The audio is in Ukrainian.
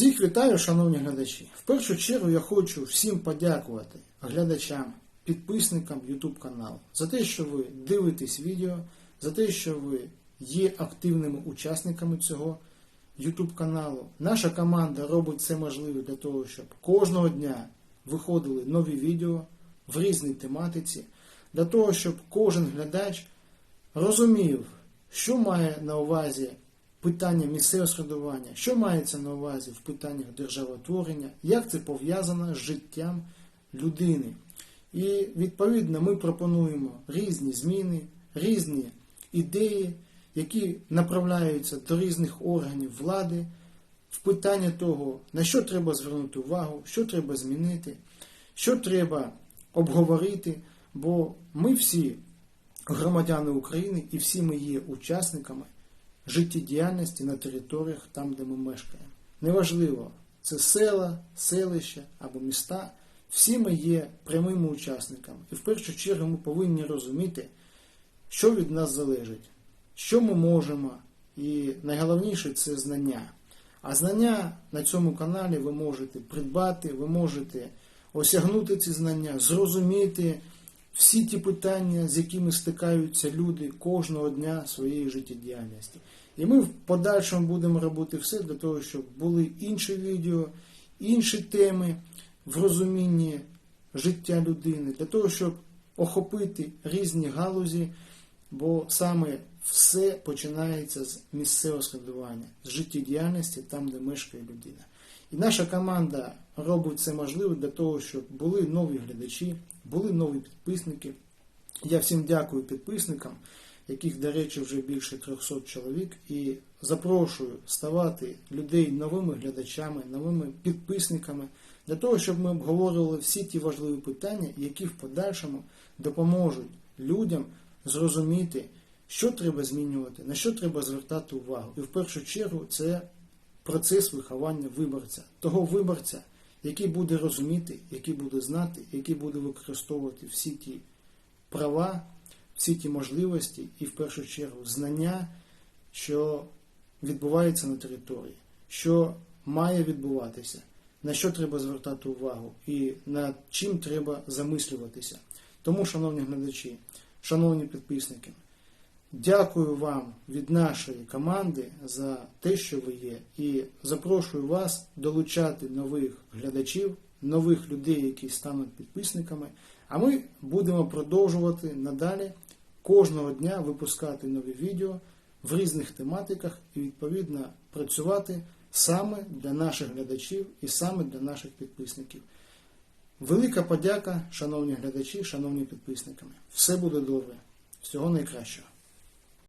Всіх вітаю, шановні глядачі. В першу чергу я хочу всім подякувати глядачам, підписникам YouTube каналу за те, що ви дивитесь відео, за те, що ви є активними учасниками цього YouTube каналу. Наша команда робить все можливе для того, щоб кожного дня виходили нові відео в різній тематиці, для того, щоб кожен глядач розумів, що має на увазі питання місцевого середування, що мається на увазі в питаннях державотворення, як це пов'язано з життям людини. І відповідно ми пропонуємо різні зміни, різні ідеї, які направляються до різних органів влади в питання того, на що треба звернути увагу, що треба змінити, що треба обговорити, бо ми всі громадяни України і всі ми є учасниками життєдіяльності на територіях там, де ми мешкаємо. Неважливо, це села, селища або міста. Всі ми є прямими учасниками. І в першу чергу ми повинні розуміти, що від нас залежить, що ми можемо, і найголовніше це знання. А знання на цьому каналі ви можете придбати, ви можете осягнути ці знання, зрозуміти всі ті питання, з якими стикаються люди кожного дня своєї життєдіяльності. І ми в подальшому будемо робити все для того, щоб були інші відео, інші теми в розумінні життя людини, для того, щоб охопити різні галузі, бо саме все починається з місцевого складування, з життєдіяльності там, де мешкає людина. І наша команда робить все можливе для того, щоб були нові глядачі, були нові підписники. Я всім дякую підписникам, яких, до речі, вже більше 300 чоловік, і запрошую ставати людей новими глядачами, новими підписниками, для того, щоб ми обговорювали всі ті важливі питання, які в подальшому допоможуть людям зрозуміти, що треба змінювати, на що треба звертати увагу. І в першу чергу це процес виховання виборця, того виборця, який буде розуміти, який буде знати, який буде використовувати всі ті права, всі ті можливості і в першу чергу знання, що відбувається на території, що має відбуватися, на що треба звертати увагу і над чим треба замислюватися. Тому, шановні глядачі, шановні підписники, Дякую вам від нашої команди за те, що ви є, і запрошую вас долучати нових глядачів, нових людей, які стануть підписниками. А ми будемо продовжувати надалі кожного дня випускати нові відео в різних тематиках і відповідно працювати саме для наших глядачів і саме для наших підписників. Велика подяка, шановні глядачі, шановні підписники. Все буде добре. Всього найкращого.